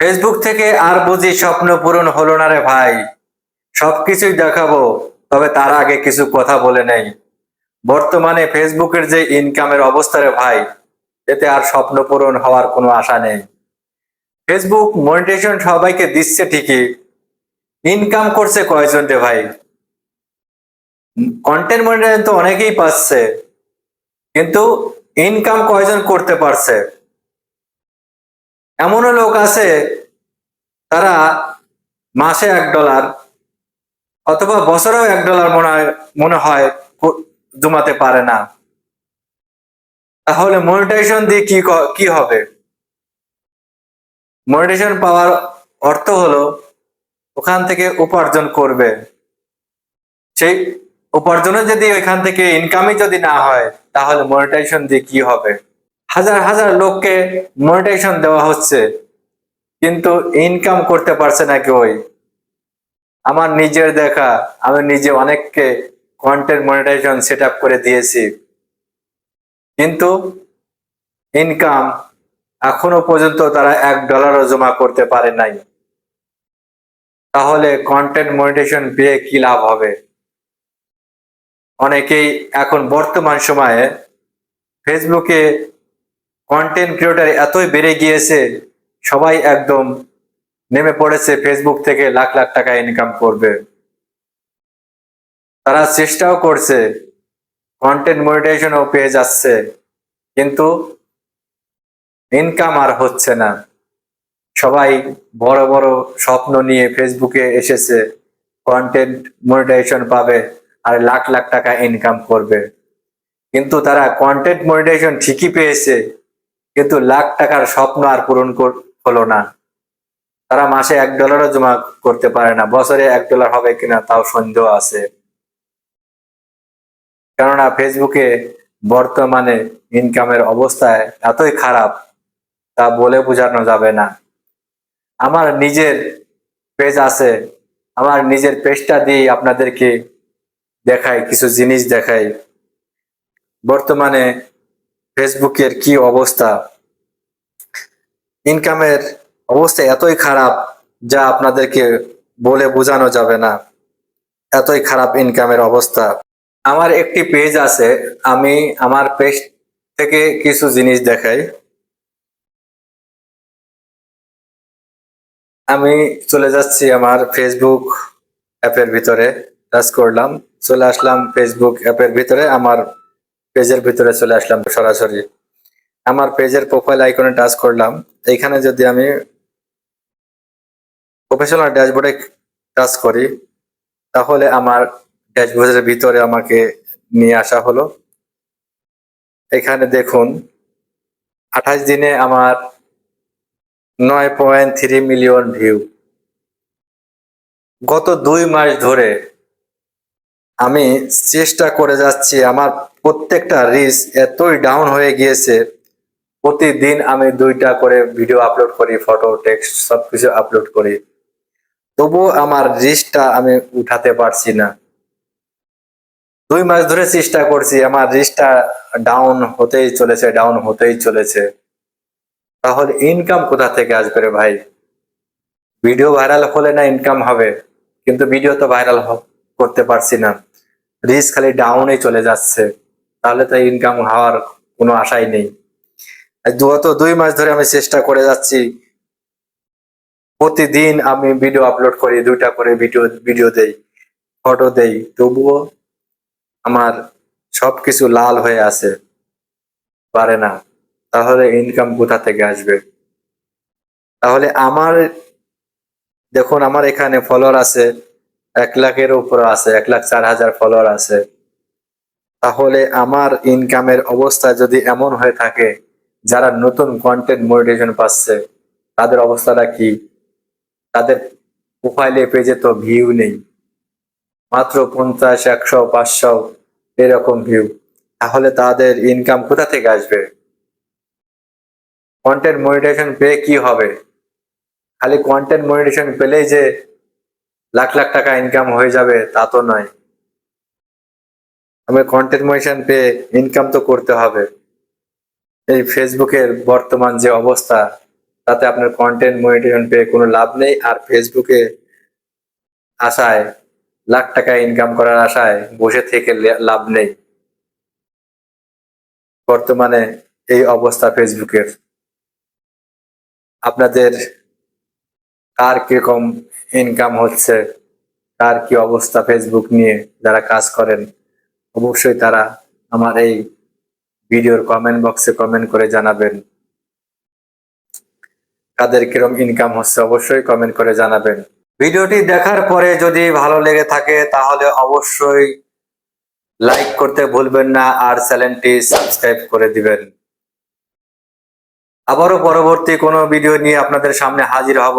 Facebook থেকে আর বুঝি স্বপ্ন পূরণ হলো না রে ভাই। সবকিছুই দেখাবো, তবে তার আগে কিছু কথা বলে নেই। বর্তমানে ফেসবুকের যে ইনকামের অবস্থা রে ভাই, এতে আর স্বপ্ন পূরণ হওয়ার কোনো আশা নেই। ফেসবুক মনিটেশন সবাইকে দিচ্ছে ঠিকই। ইনকাম করছে কয়জন রে ভাই? কন্টেন্ট মনিটাইজেশন তো অনেকেই পাচ্ছে, কিন্তু ইনকাম কয়জন করতে পারছে? এমনও লোক আছে, তারা মাসে এক ডলার অথবা বছরেও এক ডলার মনে হয় মনে হয় জমাতে পারে না। তাহলে মনিটাইজেশন দিয়ে কি ক- হবে? মনিটাইজেশন পাওয়ার অর্থ হলো ওখান থেকে উপার্জন করবে। সেই উপার্জনে যদি ওইখান থেকে ইনকামই যদি না হয়, তাহলে মনিটাইজেশন দিয়ে কি হবে? হাজার হাজার লোককে মনিটাইজেশন দেওয়া হচ্ছে, কিন্তু ইনকাম করতে পারছে না কেউই। আমার নিজের দেখা, আমি নিজে অনেককে কন্টেন্ট মনিটাইজেশন সেট করে দিয়েছি। কিন্তু ইনকাম এখনও পর্যন্ত তারা এক ডলারও জমা করতে পারে নাই। তাহলে কন্টেন্ট মনিটেশন পেয়ে কি লাভ হবে? অনেকেই এখন বর্তমান সময়ে ফেসবুকে কন্টেন্ট ক্রিয়েটার এতই বেড়ে গিয়েছে, সবাই একদম নেমে পড়েছে ফেসবুক থেকে লাখ লাখ টাকা ইনকাম করবে। তারা চেষ্টাও করছে কন্টেন্ট মনিটাইজেশনও পেয়ে যাচ্ছে, কিন্তু ইনকাম আর হচ্ছে না। সবাই বড় বড় স্বপ্ন নিয়ে ফেসবুকে এসেছে কন্টেন্ট মনিটাইজেশন পাবে আর লাখ লাখ টাকা ইনকাম করবে। কিন্তু তারা কন্টেন্ট মনিটাইজেশন ঠিকই পেয়েছে কিন্তু লাখ টাকার স্বপ্ন আর পূরণ হলো না। তারা মাসে এক ডলারও জমা করতে পারে না। বছরে এক ডলার হবে কিনা তাও সন্দেহ আছে। কেননা ফেসবুকে বর্তমানে ইনকামের অবস্থায় এতই খারাপ, তা বলে বোঝানো যাবে না। আমার নিজের পেজ আছে। আমার নিজের পেজটা দিয়ে আপনাদেরকে দেখাই, কিছু জিনিস দেখাই। বর্তমানে ফেসবুকের কি অবস্থা? ইনকামের অবস্থা এতই খারাপ যা আপনাদেরকে বলে বোঝানো যাবে না। এতই খারাপ ইনকামের অবস্থা। আমার একটি পেজ আছে, আমি আমার পেজ থেকে কিছু জিনিস দেখাই। আমি চলে যাচ্ছি আমার ফেসবুক অ্যাপের ভিতরে টাচ করলাম। চলে আসলাম ফেসবুক অ্যাপের ভিতরে, আমার পেজের ভিতরে চলে আসলাম সরাসরি। আমার পেজের প্রোফাইল আইকনে টাচ করলাম। এইখানে যদি আমি প্রফেশনাল ড্যাশবোর্ডে টাচ করি, তাহলে আমার ড্যাশবোর্ডের ভিতরে আমাকে নিয়ে আসা হলো। এখানে দেখুন, আঠাশ দিনে আমার নয় পয়েন্ট থ্রি মিলিয়ন ভিউ গত দুই মাস ধরে আমি চেষ্টা করে যাচ্ছি, আমার প্রত্যেকটা রিস এতই ডাউন হয়ে গিয়েছে। প্রতিদিন আমি দুইটা করে ভিডিও আপলোড করি ফটো টেক্সট সবকিছু আপলোড করি। তবুও আমার রিসটা আমি উঠাতে পারছি না। দুই মাস ধরে চেষ্টা করছি, আমার রিসটা ডাউন হতেই চলেছে ডাউন হতেই চলেছে। তাহলে ইনকাম কোথা থেকে আসবে রে ভাই? ভিডিও ভাইরাল হলে না ইনকাম হবে, কিন্তু ভিডিও তো ভাইরাল করতে পারছি না। রিস খালি ডাউনে চলে যাচ্ছে। তাহলে তো ইনকাম হওয়ার কোনো আশাই নেই। গত দুই মাস ধরে আমি চেষ্টা করে যাচ্ছি। প্রতিদিন আমি ভিডিও আপলোড করি, দুইটা করে ভিডিও ভিডিও দেই ফটো দেই। তবুও আমার সবকিছু লাল হয়ে আছে। পারে না। তাহলে ইনকাম কোথা থেকে আসবে? তাহলে আমার, দেখুন, আমার এখানে ফলোয়ার আছে এক লাখের উপর আছে, এক লাখ চার হাজার ফলোয়ার আছে। তাহলে আমার ইনকামের অবস্থা যদি এমন হয়ে থাকে, যারা নতুন কন্টেন্ট মোটিভেশন পাচ্ছে, তাদের অবস্থাটা কি? তাদের প্রোফাইলে পেজে তো ভিউ নেই। মাত্র পঞ্চাশ, একশো, পাঁচশো এরকম ভিউ তাহলে তাদের ইনকাম কোথা থেকে আসবে? কন্টেন্ট মনিটেশন পেয়ে কি হবে? খালি কন্টেন্ট মনিটেশন পেলেই যে লাখ লাখ টাকা ইনকাম হয়ে যাবে, তা তো নয়। আমি কন্টেন্ট মনিটেশন পেয়ে ইনকাম তো করতে হবে। এই ফেসবুকের বর্তমান যে অবস্থা, তাতে আপনার কন্টেন্ট মনিটেশন পেয়ে কোনো লাভ নেই, আর ফেসবুকে আশায় লাখ টাকা ইনকাম করার আশায় বসে থেকে লাভ নেই। বর্তমানে এই অবস্থা ফেসবুকের। আপনাদের কার কীরকম ইনকাম হচ্ছে, কার কি অবস্থা ফেসবুক নিয়ে যারা কাজ করেন, অবশ্যই তারা আমার এই ভিডিওর কমেন্ট বক্সে কমেন্ট করে জানাবেন। কাদের কীরকম ইনকাম হচ্ছে অবশ্যই কমেন্ট করে জানাবেন। ভিডিওটি দেখার পরে যদি ভালো লেগে থাকে, তাহলে অবশ্যই লাইক করতে ভুলবেন না আর চ্যানেলটি সাবস্ক্রাইব করে দিবেন। আবারও পরবর্তী কোনো ভিডিও নিয়ে আপনাদের সামনে হাজির হব।